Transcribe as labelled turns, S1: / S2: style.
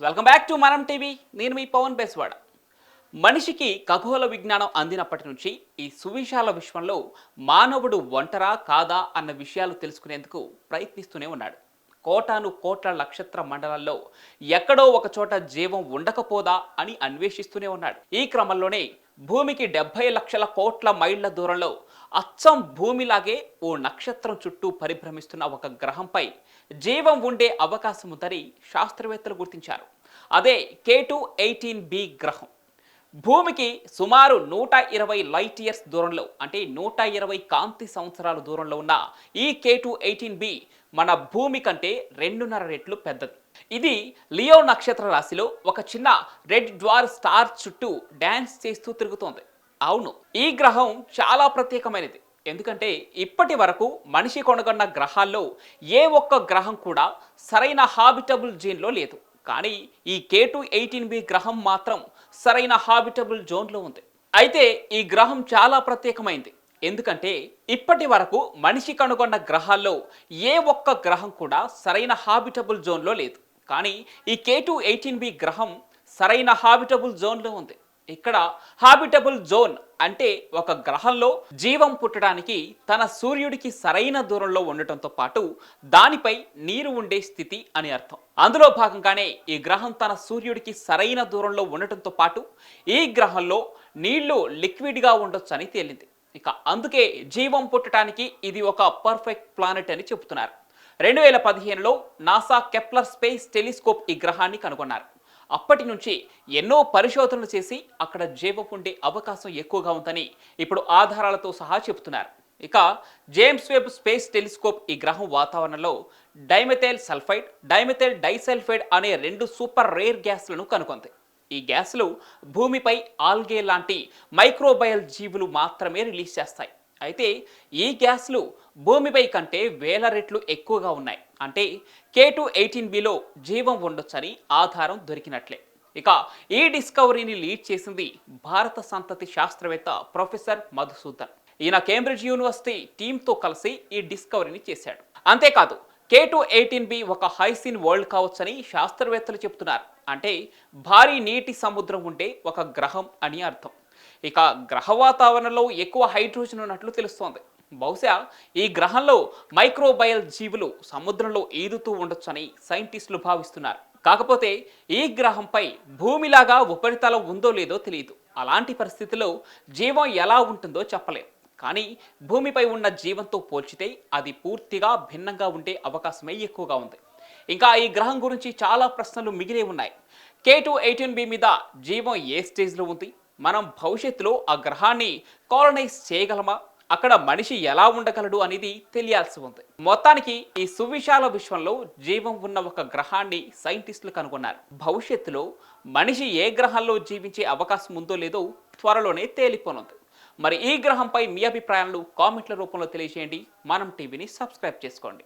S1: Welcome back to Manam TV నేను మీ పవన్ బెస్వాడ. మనిషికి ఖగోళ విజ్ఞానం అందినప్పటి నుంచి ఈ సువిశాల విశ్వంలో మానవుడు ఒంటరా కాదా అన్న విషయాలు తెలుసుకునేందుకు ప్రయత్నిస్తూనే ఉన్నాడు. కోటాను కోట్ల నక్షత్ర మండలాల్లో ఎక్కడో ఒక చోట జీవం ఉండకపోదా అని అన్వేషిస్తూనే ఉన్నాడు. ఈ క్రమంలోనే భూమికి డెబ్బై లక్షల కోట్ల మైళ్ళ దూరంలో అచ్చం భూమిలాగే ఓ నక్షత్రం చుట్టూ పరిభ్రమిస్తున్న ఒక గ్రహంపై జీవం ఉండే అవకాశం ఉందని శాస్త్రవేత్తలు గుర్తించారు. అదే కే టూ ఎయిటీన్ బి గ్రహం. భూమికి సుమారు నూట ఇరవై లైట్ ఇయర్స్ దూరంలో అంటే నూట ఇరవై కాంతి సంవత్సరాల దూరంలో ఉన్న ఈ కే టూ ఎయిటీన్ బి మన భూమి కంటే రెండున్నర రెట్లు పెద్దది. ఇది లియో నక్షత్ర రాశిలో ఒక చిన్న రెడ్ డ్వార్ స్టార్ చుట్టూ డ్యాన్స్ చేస్తూ తిరుగుతోంది. అవును ఈ గ్రహం చాలా ప్రత్యేకమైనది. ఎందుకంటే ఇప్పటి వరకు మనిషి కొనగొన్న గ్రహాల్లో ఏ ఒక్క గ్రహం కూడా సరైన హాబిటబుల్ జీన్లో లేదు. కానీ ఈ కే టూ ఎయిటీన్ బి గ్రహం మాత్రం సరైన హాబిటబుల్ జోన్లో ఉంది. అయితే ఈ గ్రహం చాలా ప్రత్యేకమైంది. ఎందుకంటే ఇప్పటి వరకు మనిషి కనుగొన్న గ్రహాల్లో ఏ ఒక్క గ్రహం కూడా సరైన హాబిటబుల్ జోన్లో లేదు. కానీ ఈ కే టూ ఎయిటీన్ బి గ్రహం సరైన హాబిటబుల్ జోన్లో ఉంది. ఇక్కడ హాబిటబుల్ జోన్ అంటే ఒక గ్రహంలో జీవం పుట్టడానికి తన సూర్యుడికి సరైన దూరంలో ఉండటంతో పాటు దానిపై నీరు ఉండే స్థితి అని అర్థం. అందులో భాగంగానే ఈ గ్రహం తన సూర్యుడికి సరైన దూరంలో ఉండటంతో పాటు ఈ గ్రహంలో నీళ్ళు లిక్విడ్గా ఉండొచ్చని తేలింది. ఇక అందుకే జీవం పుట్టడానికి ఇది ఒక పర్ఫెక్ట్ ప్లానెట్ అని చెబుతున్నారు. రెండు వేల పదిహేనులో నాసా కెప్లర్ స్పేస్ టెలిస్కోప్ ఈ గ్రహాన్ని కనుగొన్నారు. అప్పటి నుంచి ఎన్నో పరిశోధనలు చేసి అక్కడ జీవం ఉండే అవకాశం ఎక్కువగా ఉందని ఇప్పుడు ఆధారాలతో సహా చెబుతున్నారు. ఇక జేమ్స్ వెబ్ స్పేస్ టెలిస్కోప్ ఈ గ్రహం వాతావరణంలో డైమెథైల్ సల్ఫైడ్ డైమెథైల్ డైసల్ఫైడ్ అనే రెండు సూపర్ రేర్ గ్యాస్లను కనుగొంది. ఈ గ్యాస్లు భూమిపై ఆల్గే లాంటి మైక్రోబయల్ జీవులు మాత్రమే రిలీజ్ చేస్తాయి. అయితే ఈ గ్యాస్లు భూమిపై కంటే వేల రెట్లు ఎక్కువగా ఉన్నాయి. అంటే కే టూ ఎయిటీన్ బిలో జీవం ఉండొచ్చని ఆధారం దొరికినట్లే. ఇక ఈ డిస్కవరీని లీడ్ చేసింది భారత సంతతి శాస్త్రవేత్త ప్రొఫెసర్ మధుసూదన్. ఈయన కేంబ్రిడ్జ్ యూనివర్సిటీ టీంతో కలిసి ఈ డిస్కవరీని చేశాడు. అంతేకాదు కే టూ ఎయిటీన్ బి ఒక హైసిన్ వరల్డ్ కావచ్చని శాస్త్రవేత్తలు చెప్తున్నారు అంటే భారీ నీటి సముద్రం ఉండే ఒక గ్రహం అని అర్థం. ఇక గ్రహ వాతావరణంలో ఎక్కువ హైడ్రోజన్ ఉన్నట్లు తెలుస్తోంది. బహుశా ఈ గ్రహంలో మైక్రోబయల్ జీవులు సముద్రంలో ఈదుతూ ఉండొచ్చని సైంటిస్టులు భావిస్తున్నారు. కాకపోతే ఈ గ్రహంపై భూమిలాగా ఉపరితలం ఉందో లేదో తెలియదు. అలాంటి పరిస్థితిలో జీవం ఎలా ఉంటుందో చెప్పలేం. కానీ భూమిపై ఉన్న జీవంతో పోల్చితే అది పూర్తిగా భిన్నంగా ఉండే అవకాశమే ఎక్కువగా ఉంది. ఇంకా ఈ గ్రహం గురించి చాలా ప్రశ్నలు మిగిలే ఉన్నాయి. కే టూ ఎయిటీన్ బి మీద జీవం ఏ స్టేజ్లో ఉంది? మనం భవిష్యత్తులో ఆ గ్రహాన్ని కాలనైజ్ చేయగలమా? అక్కడ మనిషి ఎలా ఉండగలడు అనేది తెలియాల్సి ఉంది. మొత్తానికి ఈ సువిశాల విశ్వంలో జీవం ఉన్న ఒక గ్రహాన్ని సైంటిస్టులు కనుగొన్నారు. భవిష్యత్తులో మనిషి ఏ గ్రహంలో జీవించే అవకాశం ఉందో లేదో త్వరలోనే తేలిపోనుంది. మరి ఈ గ్రహంపై మీ అభిప్రాయాలను కామెంట్ల రూపంలో తెలియజేయండి. మనం టీవీని సబ్స్క్రైబ్ చేసుకోండి.